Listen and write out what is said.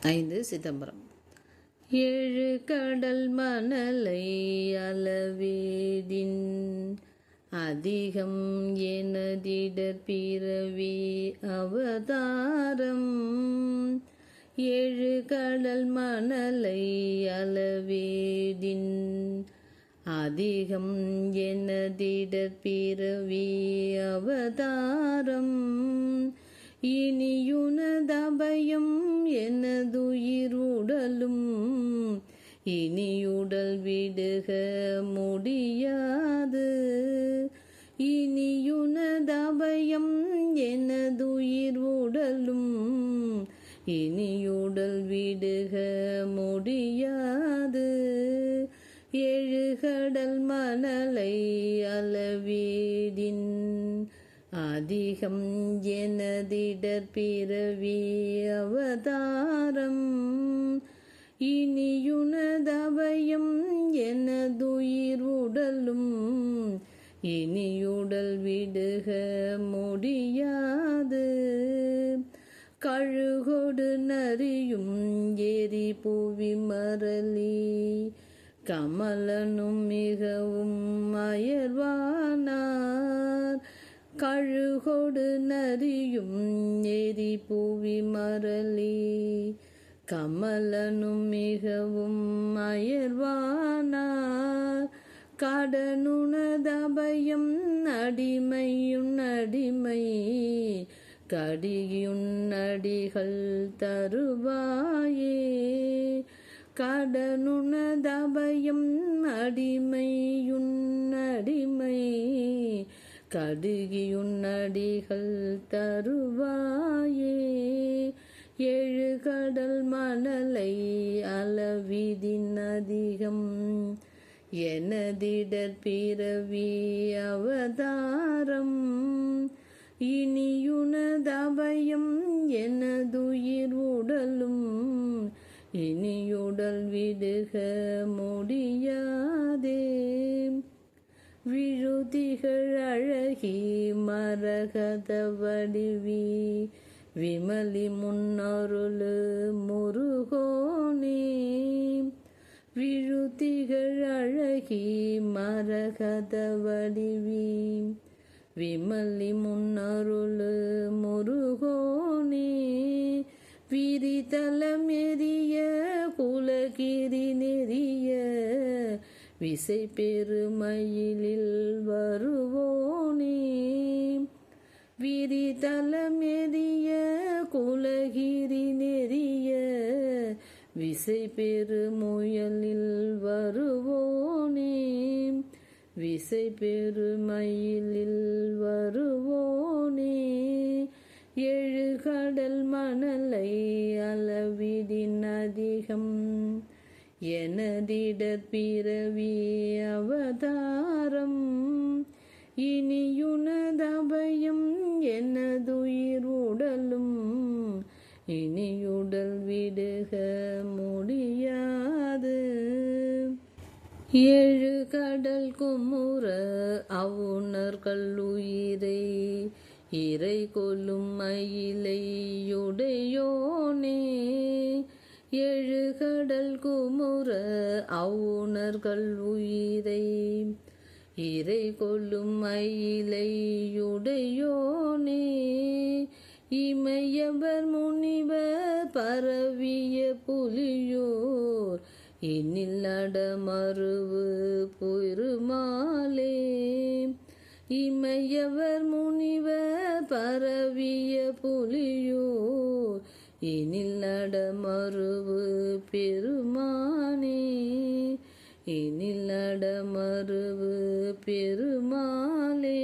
ஐந்து சிதம்பரம். ஏழு கடல் மணலை அளவேதின் அதிகம் எனதிடர் பிறவி அவதாரம். ஏழு கடல் மணலை அளவேதின் அதிகம் எனதிடர் பிறவி அவதாரம். இனியுனதபயம் எனதுயிருடலும் இனியுடல் விடுக முடியாது. இனியுனதபயம் எனதுயிர் உடலும் இனியுடல் விடுக முடியாது. எழுகடல் மணலை அளவே அதிகம் எனதிடர் பிறவி அவதாரம். இனியுனதவயம் எனதுயிர் உடலும் இனியுடல் விடுக முடியாது. கழுகொடு நரியும் எரி புவி மரளி கமலனும் மிகவும் அயர்வானார் கழுகொடு நரியும் எரி பூவி மரளி கமலனும் மிகவும் அயர்வானார். கடனுணதபயம் அடிமையுன் அடிமை. கடியுன் அடிகள் தருவாயே. கடனுணதபயம் அடிமையுன் அடிமை. கடுகியுன்னடிகள் தருவாயே. ஏழு கடல் மணலை அளவிதின் அதிகம் எனதிடர் பிறவி அவதாரம். இனியுனதபயம் எனதுயிர் உடலும். இனியுடல் விடுக முடி விழுதிகள் அழகி மரகத வடிவி விமலி முன்னருளு முருகோனே. விழுதிகள் அழகி மரகத வடிவி விமலி முன்னருளு முருகோனே. விரிதலம் எரிய குலகிரி நெறிய விசை பெருமையிலில் வருவோனே. விரிதலம் எரிய குலகிரி நெறிய விசை பெருமுயலில் வருவோனே. விசை பெருமையிலில் வருவோனே. ஏழு கடல் மணலை எனதிடர் பிறவி அவதாரம். இனியுனதபயம் எனதுயிர் உடலும் இனியுடல் விடுக முடியாது. ஏழு கடல் குமுற அவுணர்கள் உயிரை இறை கொல்லும் மயிலையுடையோனே குமுற அவுணர்கள் உயிரை இறை கொள்ளும் மயிலையுடையோனே. இமையவர் முனிவர் பரவிய புலியோர் இன்னில் நடமருவு பொருமாலே. இமையவர் முனிவர் பரவிய புலியோர் இனில் மறுவு பெருமானே இனில் மறுவு பெருமாளே.